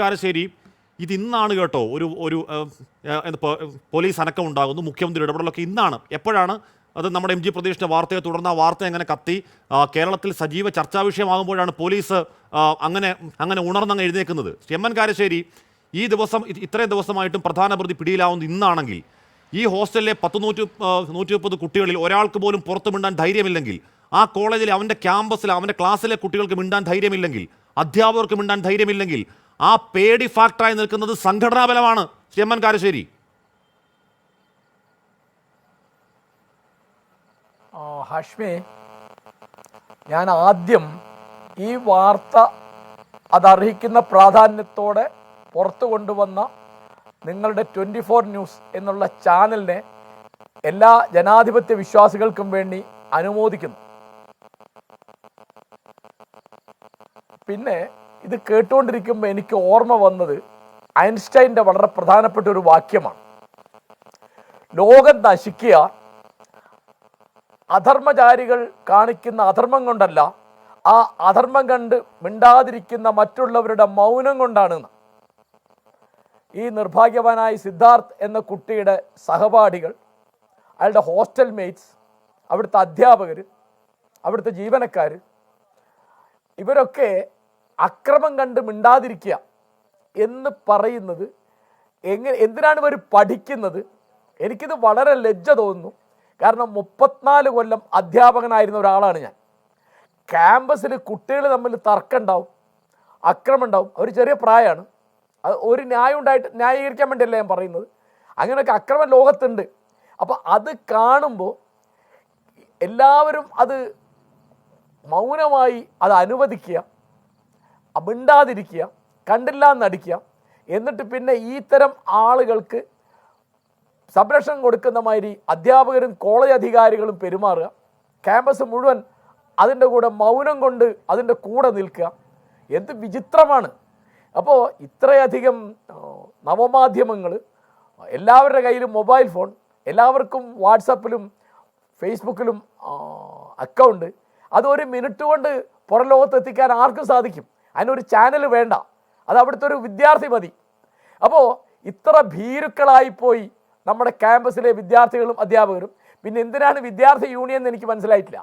കാരശ്ശേരി ഇത് ഇന്നാണ് കേട്ടോ ഒരു ഒരു പോലീസ് അനക്കം ഉണ്ടാകുന്നു മുഖ്യമന്ത്രി ഇടപെടലൊക്കെ ഇന്നാണ്. എപ്പോഴാണ്? അത് നമ്മുടെ എം ജി പ്രതീഷിന്റെ വാർത്തയെ തുടർന്ന് ആ വാർത്ത എങ്ങനെ കത്തി? കേരളത്തിൽ സജീവ ചർച്ചാ വിഷയമാകുമ്പോഴാണ് പോലീസ് അങ്ങനെ അങ്ങനെ ഉണർന്നങ്ങ് എഴുന്നേക്കുന്നത് എം എൻ കാരശ്ശേരി ഈ ദിവസം ഇത് ഇത്രയും ദിവസമായിട്ടും പ്രധാന പ്രതി പിടിയിലാവുന്നത് ഇന്നാണെങ്കിൽ ഈ ഹോസ്റ്റലിലെ പത്ത് നൂറ്റി നൂറ്റി മുപ്പത് കുട്ടികളിൽ ഒരാൾക്ക് പോലും പുറത്തു മിണ്ടാൻ ധൈര്യമില്ലെങ്കിൽ ആ കോളേജിലെ അവന്റെ ക്യാമ്പസിൽ അവന്റെ ക്ലാസ്സിലെ കുട്ടികൾക്ക് മിണ്ടാൻ ധൈര്യമില്ലെങ്കിൽ അധ്യാപകർക്ക് മിണ്ടാൻ ധൈര്യമില്ലെങ്കിൽ ആ പേടി ഫാക്ടറായി നിൽക്കുന്നത് സംഘടനാ ബലമാണ്. Shri M N Karassery. ഹാഷ്മേ ഞാൻ ആദ്യം ഈ വാർത്ത അതർഹിക്കുന്ന പ്രാധാന്യത്തോടെ പുറത്തു കൊണ്ടുവന്ന നിങ്ങളുടെ ട്വന്റി ഫോർ ന്യൂസ് എന്നുള്ള ചാനലിനെ എല്ലാ ജനാധിപത്യ വിശ്വാസികൾക്കും വേണ്ടി അനുമോദിക്കുന്നു. പിന്നെ ഇത് കേട്ടുകൊണ്ടിരിക്കുമ്പോൾ എനിക്ക് ഓർമ്മ വന്നത് ഐൻസ്റ്റൈന്റെ വളരെ പ്രധാനപ്പെട്ട ഒരു വാക്യമാണ്. ലോകം നശിക്കുക അധർമ്മചാരികൾ കാണിക്കുന്ന അധർമ്മം കൊണ്ടല്ല ആ അധർമ്മം കണ്ട് മിണ്ടാതിരിക്കുന്ന മറ്റുള്ളവരുടെ മൗനം കൊണ്ടാണ് ഈ നിർഭാഗ്യവാനായ സിദ്ധാർത്ഥ് എന്ന കുട്ടിയുടെ സഹപാഠികൾ അയാളുടെ ഹോസ്റ്റൽ മേറ്റ്സ് അവിടുത്തെ അധ്യാപകർ അവിടുത്തെ ജീവനക്കാർ ഇവരൊക്കെ അക്രമം കണ്ട് മിണ്ടാതിരിക്കുക എന്ന് പറയുന്നത് എങ്ങനെ എന്തിനാണ് ഇവർ പഠിക്കുന്നത്? എനിക്കിത് വളരെ ലജ്ജ തോന്നുന്നു. കാരണം മുപ്പത്തിനാല് കൊല്ലം അധ്യാപകനായിരുന്ന ഒരാളാണ് ഞാൻ. ക്യാമ്പസിൽ കുട്ടികൾ തമ്മിൽ തർക്കം ഉണ്ടാവും അക്രമം ഉണ്ടാവും അവർ ചെറിയ പ്രായമാണ്. അത് ഒരു ന്യായം ഉണ്ടായിട്ട് ന്യായീകരിക്കാൻ വേണ്ടിയല്ല ഞാൻ പറയുന്നത്. അങ്ങനെയൊക്കെ അക്രമം ലോകത്തുണ്ട്. അപ്പോൾ അത് കാണുമ്പോൾ എല്ലാവരും അത് മൗനമായി അത് അനുവദിക്കുക. മിണ്ടാതിരിക്കുക കണ്ടില്ല എന്നടിക്കുക എന്നിട്ട് പിന്നെ ഈ തരം ആളുകൾക്ക് സംരക്ഷണം കൊടുക്കുന്ന മാതിരി അധ്യാപകരും കോളേജ് അധികാരികളും പെരുമാറുക. ക്യാമ്പസ് മുഴുവൻ അതിന്റെ കൂടെ മൗനം കൊണ്ട് അതിന്റെ കൂടെ നിൽക്കുക. എന്ത് വിചിത്രമാണ്. അപ്പോൾ ഇത്രയധികം നവമാധ്യമങ്ങൾ എല്ലാവരുടെ കയ്യിലും മൊബൈൽ ഫോൺ എല്ലാവർക്കും വാട്സപ്പിലും ഫേസ്ബുക്കിലും അക്കൗണ്ട് അത് ഒരു മിനിറ്റ് കൊണ്ട് പുറം ലോകത്ത് എത്തിക്കാൻ ആർക്കും സാധിക്കും. അതിനൊരു ചാനൽ വേണ്ട. അത് അവിടുത്തെ ഒരു വിദ്യാർത്ഥി മതി. അപ്പോൾ ഇത്ര ഭീരുക്കളായിപ്പോയി നമ്മുടെ ക്യാമ്പസിലെ വിദ്യാർത്ഥികളും അധ്യാപകരും. പിന്നെ എന്തിനാണ് വിദ്യാർത്ഥി യൂണിയൻ എന്ന് എനിക്ക് മനസ്സിലായിട്ടില്ല.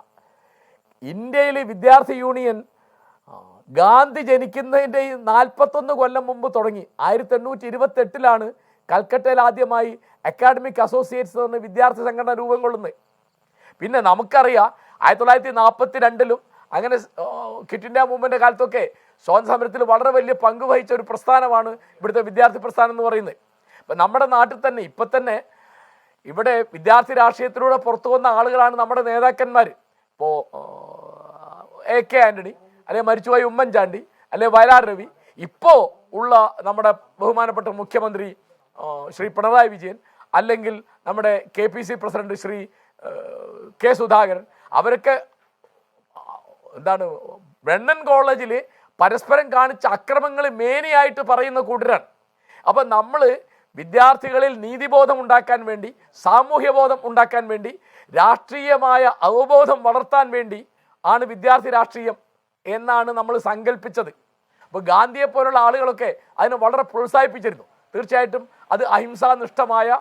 ഇന്ത്യയിൽ വിദ്യാർത്ഥി യൂണിയൻ ഗാന്ധി ജനിക്കുന്നതിന്റെ നാൽപ്പത്തൊന്ന് കൊല്ലം മുമ്പ് തുടങ്ങി. ആയിരത്തി എണ്ണൂറ്റി ഇരുപത്തെട്ടിലാണ് കൽക്കട്ടയിൽ ആദ്യമായി അക്കാഡമിക് അസോസിയേറ്റ്സ് എന്ന് വിദ്യാർത്ഥി സംഘടന രൂപം കൊള്ളുന്നത്. പിന്നെ നമുക്കറിയാം ആയിരത്തി തൊള്ളായിരത്തി നാൽപ്പത്തി രണ്ടിലും അങ്ങനെ കിറ്റ് ഇന്ത്യ മൂവ്മെന്റ് കാലത്തൊക്കെ സ്വാതന്ത്ര്യ സമരത്തിൽ വളരെ വലിയ പങ്ക് വഹിച്ച ഒരു പ്രസ്ഥാനമാണ് ഇവിടുത്തെ വിദ്യാർത്ഥി പ്രസ്ഥാനം എന്ന് പറയുന്നത്. ഇപ്പം നമ്മുടെ നാട്ടിൽ തന്നെ ഇപ്പം തന്നെ ഇവിടെ വിദ്യാർത്ഥി രാഷ്ട്രീയത്തിലൂടെ പുറത്തു വന്ന ആളുകളാണ് നമ്മുടെ നേതാക്കന്മാർ ഇപ്പോൾ എ കെ ആന്റണി അല്ലെങ്കിൽ മരിച്ചുപോയ ഉമ്മൻചാണ്ടി അല്ലെങ്കിൽ വയലാർ രവി ഇപ്പോൾ ഉള്ള നമ്മുടെ ബഹുമാനപ്പെട്ട മുഖ്യമന്ത്രി ശ്രീ പിണറായി വിജയൻ അല്ലെങ്കിൽ നമ്മുടെ K P C president Shri K Sudhakaran അവരൊക്കെ എന്താണ് വെണ്ണൻ കോളേജിൽ പരസ്പരം കാണിച്ച അക്രമങ്ങൾ മേനിയായിട്ട് പറയുന്ന കൂട്ടരാണ്. അപ്പം നമ്മൾ വിദ്യാർത്ഥികളിൽ നീതിബോധം ഉണ്ടാക്കാൻ വേണ്ടി സാമൂഹ്യബോധം ഉണ്ടാക്കാൻ വേണ്ടി രാഷ്ട്രീയമായ അവബോധം വളർത്താൻ വേണ്ടി ആണ് വിദ്യാർത്ഥി രാഷ്ട്രീയം എന്നാണ് നമ്മൾ സങ്കല്പിച്ചത് അപ്പോൾ ഗാന്ധിയെ പോലുള്ള ആളുകളൊക്കെ അതിനെ വളരെ പ്രോത്സാഹിപ്പിച്ചിരുന്നു. തീർച്ചയായിട്ടും അത് അഹിംസാനിഷ്ഠമായ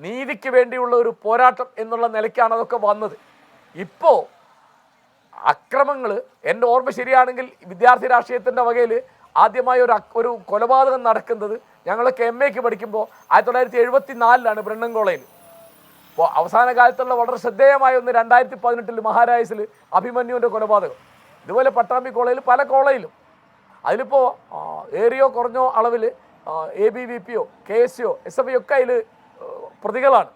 നീതിക്ക് വേണ്ടിയുള്ള ഒരു പോരാട്ടം എന്നുള്ള നിലയ്ക്കാണ് അതൊക്കെ വന്നത്. ഇപ്പോൾ അക്രമങ്ങൾ എന്റെ ഓർമ്മ ശരിയാണെങ്കിൽ വിദ്യാർത്ഥി രാഷ്ട്രീയത്തിന്റെ വകയിൽ ആദ്യമായി ഒരു ഒരു കൊലപാതകം നടക്കുന്നത് ഞങ്ങളൊക്കെ എം എക്ക് പഠിക്കുമ്പോൾ ആയിരത്തി തൊള്ളായിരത്തി എഴുപത്തി നാലിലാണ് ബ്രണ്ണൻ കോളേജിൽ അപ്പോൾ അവസാന കാലത്തുള്ള വളരെ ശ്രദ്ധേയമായ ഒന്ന് രണ്ടായിരത്തി പതിനെട്ടിൽ മഹാരാജസിൽ അഭിമന്യുവിന്റെ കൊലപാതകം. ഇതുപോലെ പട്ടാമ്പി കോളേജിൽ പല കോളേജിലും അതിലിപ്പോൾ ഏറിയോ കുറഞ്ഞോ അളവിൽ എ ബി വി പിയോ കെ എസ് സിയോ എസ് എഫ് ഒക്കെ അതിൽ പ്രതികളാണ്.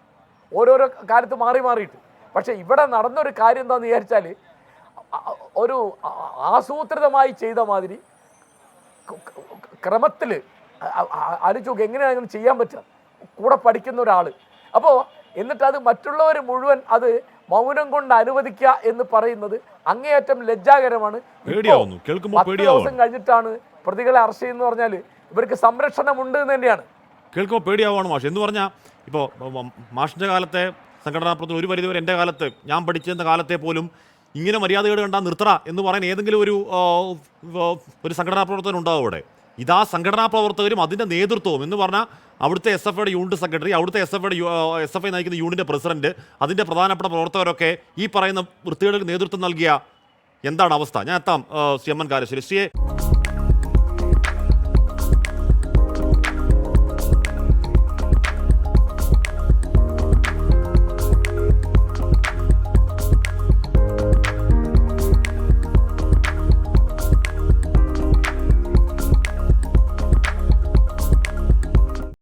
ഓരോരോ കാലത്ത് മാറി മാറിയിട്ട്. പക്ഷേ ഇവിടെ നടന്നൊരു കാര്യം എന്താണെന്ന് വിചാരിച്ചാൽ ഒരു ആസൂത്രിതമായി ചെയ്ത മാതിരി ക്രമത്തിൽ ആലോചിച്ച് എങ്ങനെയാണ് അങ്ങനെ ചെയ്യാൻ പറ്റുക. കൂടെ പഠിക്കുന്ന ഒരാൾ അപ്പോൾ എന്നിട്ട് അത് മറ്റുള്ളവർ മുഴുവൻ അത് മൗനം കൊണ്ട് അനുവദിക്കുക എന്ന് പറയുന്നത് അങ്ങേയറ്റം ലജ്ജാകരമാണ്. പത്ത്. ദിവസം കഴിഞ്ഞിട്ടാണ് പ്രതികളെ അറസ്റ്റ് ചെയ്യുന്ന പറഞ്ഞാൽ ഇവർക്ക് സംരക്ഷണമുണ്ട് എന്ന് തന്നെയാണ്. കേൾക്കുമ്പോൾ പേടിയാവുകയാണ് മാഷ്. എന്ന് പറഞ്ഞാൽ ഇപ്പോൾ മാഷിന്റെ കാലത്തെ സംഘടനാ പ്രവർത്തനം ഒരു പരിധിവരെ എന്റെ കാലത്ത് ഞാൻ പഠിച്ചിരുന്ന കാലത്തെ പോലും ഇങ്ങനെ മര്യാദകേട് കണ്ടാൽ നിർത്തറ എന്ന് പറയാൻ ഏതെങ്കിലും ഒരു ഒരു സംഘടനാ പ്രവർത്തകൻ ഉണ്ടാവും അവിടെ. ഇതാ സംഘടനാ പ്രവർത്തകരും അതിന്റെ നേതൃത്വവും എന്ന് പറഞ്ഞാൽ അവിടുത്തെ എസ് എഫ് ഐയുടെ യൂണിറ്റ് സെക്രട്ടറി അവിടുത്തെ എസ് എഫ് ഐയുടെ എസ് എഫ് ഐ നയിക്കുന്ന യൂണിറ്റിന്റെ പ്രസിഡന്റ് അതിന്റെ പ്രധാനപ്പെട്ട പ്രവർത്തകരൊക്കെ ഈ പറയുന്ന വൃത്തികേടുകൾക്ക് നേതൃത്വം നൽകിയ എന്താണ് അവസ്ഥ? ഞാൻ എത്താം C M N Karassery Shri